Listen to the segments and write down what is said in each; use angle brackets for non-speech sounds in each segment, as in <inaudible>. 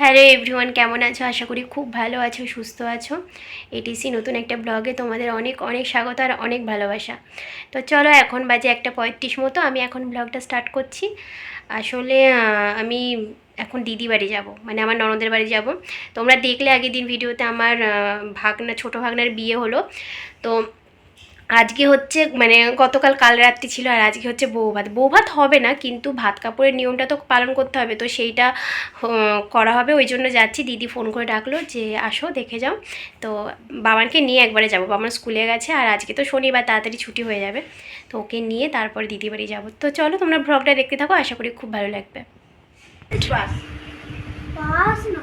Hello everyone কেমন আছো? আশা করি খুব ভালো আছো, সুস্থ আছো। এটিসি নতুন একটা ব্লগে তোমাদের অনেক অনেক স্বাগত আর অনেক ভালোবাসা। তো চলো এখন বাজে একটা পঁয়ত্রিশ মতো, আমি এখন ব্লগটা স্টার্ট করছি। আসলে আমি এখন দিদি বাড়ি যাব মানে আমার ননদের বাড়ি যাব। তোমরা দেখলে আগের দিন ভিডিওতে আমার ভাগনা, ছোটো ভাগনার বিয়ে হলো। তো আজকে হচ্ছে মানে গতকাল কাল রাত্রি ছিল আর আজকে হচ্ছে বউ ভাত। বউ ভাত হবে না কিন্তু ভাত কাপড়ের নিয়মটা তো পালন করতে হবে তো সেইটা করা হবে। ওই জন্য যাচ্ছি দিদি ফোন করে ডাকলো যে আসো দেখে যাও। তো বাবানকে নিয়ে একবারে যাব। বাবার স্কুলে গেছে আর আজকে তো শনিবার তাড়াতাড়ি ছুটি হয়ে যাবে। তো ওকে নিয়ে তারপর দিদি বাড়ি যাব। তো চলো তোমরা ব্লগটা দেখতে থাকো আশা করি খুব ভালো লাগবে। পাস না।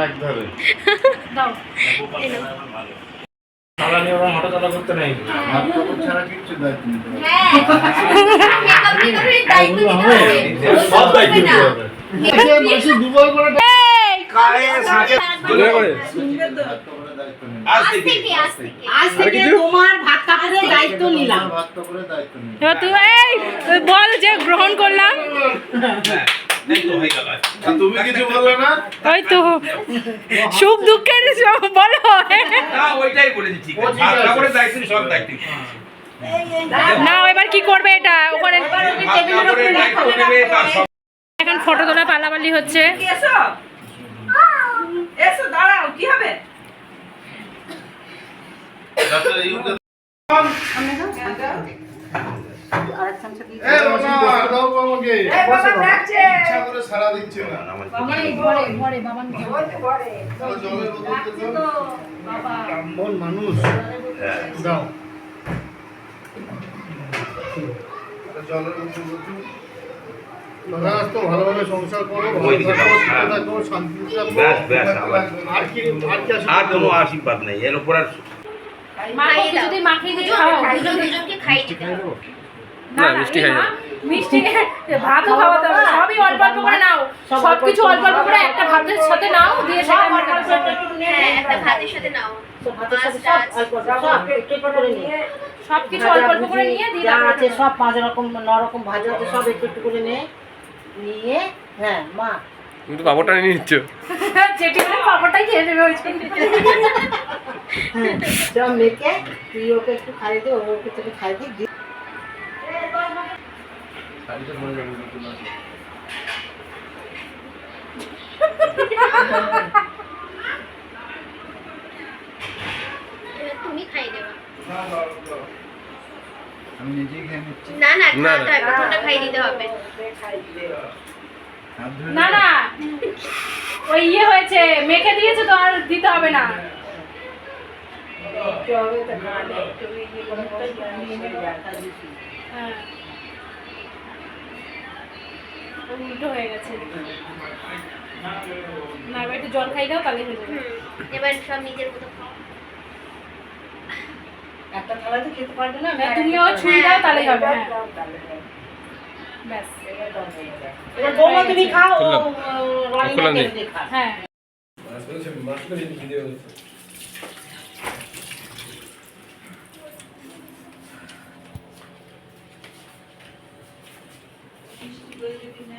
<laughs> <laughs> দায়িত্ব নিতে এবার তুই বল যে গ্রহণ করলাম। হবে। তুমি কিছু বললে না? ওই তো সুখ দুঃখের বলো। না ওইটাই বলেছি ঠিক আছে। ভাত দায়িত্ব সব দায়িত্ব। না এবার কি করবে এটা? ওখানে এখন ফটো তোলা পালাপালি হচ্ছে। এসো? এসো দাঁড়াও কি হবে? ডাক্তার ইউকে মানুষ। দাও। জলের তো ভালোভাবে সংসার করো আর কোনো আশীর্বাদ নেই। এর উপর আর যদি মাখিয়ে দুজন দুজনকে খাইয়ে দিতে না মিষ্টি খাই মিষ্টি ভাতও খাওয়াতে হবে সবই অল্প অল্প করে নাও। সব কিছু অল্প অল্প করে একটা ভাতের সাথে নাও দিয়ে সেটা আমার কাছে হ্যাঁ একটা ভাতের সাথে নাও। সব কিছু অল্প অল্প করে নিয়ে দিয়ে আছে সব পাঁচ রকম ন রকম ভাজা আছে সব একটু একটু করে নে নিয়ে হ্যাঁ মা। তুমি তো পাপড়টা নিয়ে নিচ্ছ চেটি <laughs> করে পাপড়টাই খেয়ে নেবে ওই। হ্যাঁ। <laughs> সব মেখে তুই ওকে একটু খাইয়ে দে ওকে তোকে খাইয়ে দে দিয়ে এবার তুমি খাইয়ে দেবা। আমি নিজেই খেয়ে নিচ্ছি। না না না, খাওয়াতে প্রথমটা খাইয়ে দিতে হবে। না না। ওই ইয়ে হয়েছে মেখে দিয়েছে তো আর দিতে হবে না। হ্যাঁ। উল্টো হয়ে গেছে। না এবার একটু জল খাই দাও তাহলে হয়ে যাবে এবার সব নিজের মতো খাও। একটা থালাতে খেতে পারবে না হ্যাঁ, তুমিও ছুঁই দাও তাহলেই হবে হ্যাঁ। ব্যাস। এবার বৌমা তুমি খাও হ্যাঁ ওই বিধানকে খুলে দাও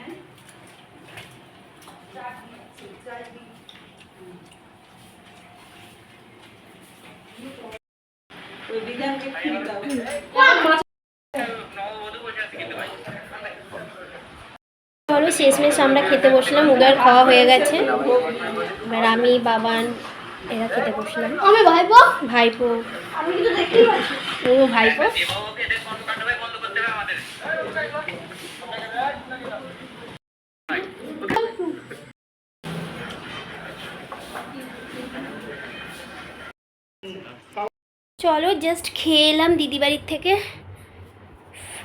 চলো শেষমেশ আমরা খেতে বসলাম ওদের খাওয়া হয়ে গেছে। এবার আমি বাবান এরা খেতে বসলাম। আমি ভাইপো? ভাইপো। আমি কিন্তু দেখতেই পাচ্ছি ও ভাইপো। চলো জাস্ট খেয়ে এলাম দিদি বাড়ির থেকে।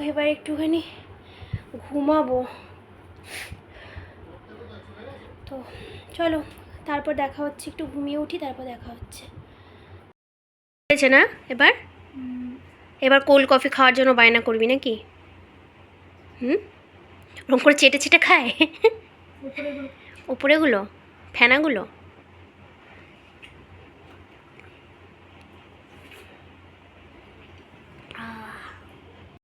এবার একটুখানি ঘুমাবো। তো চলো তারপর দেখা হচ্ছে একটু ঘুমিয়ে উঠি তারপর দেখা হচ্ছে। হয়েছে না এবার? এবার কোল্ড কফি খাওয়ার জন্য বায়না করবি নাকি? হুম? ওরকম করে চেটে চেটে খায়? উপরেগুলো? ফেনাগুলো?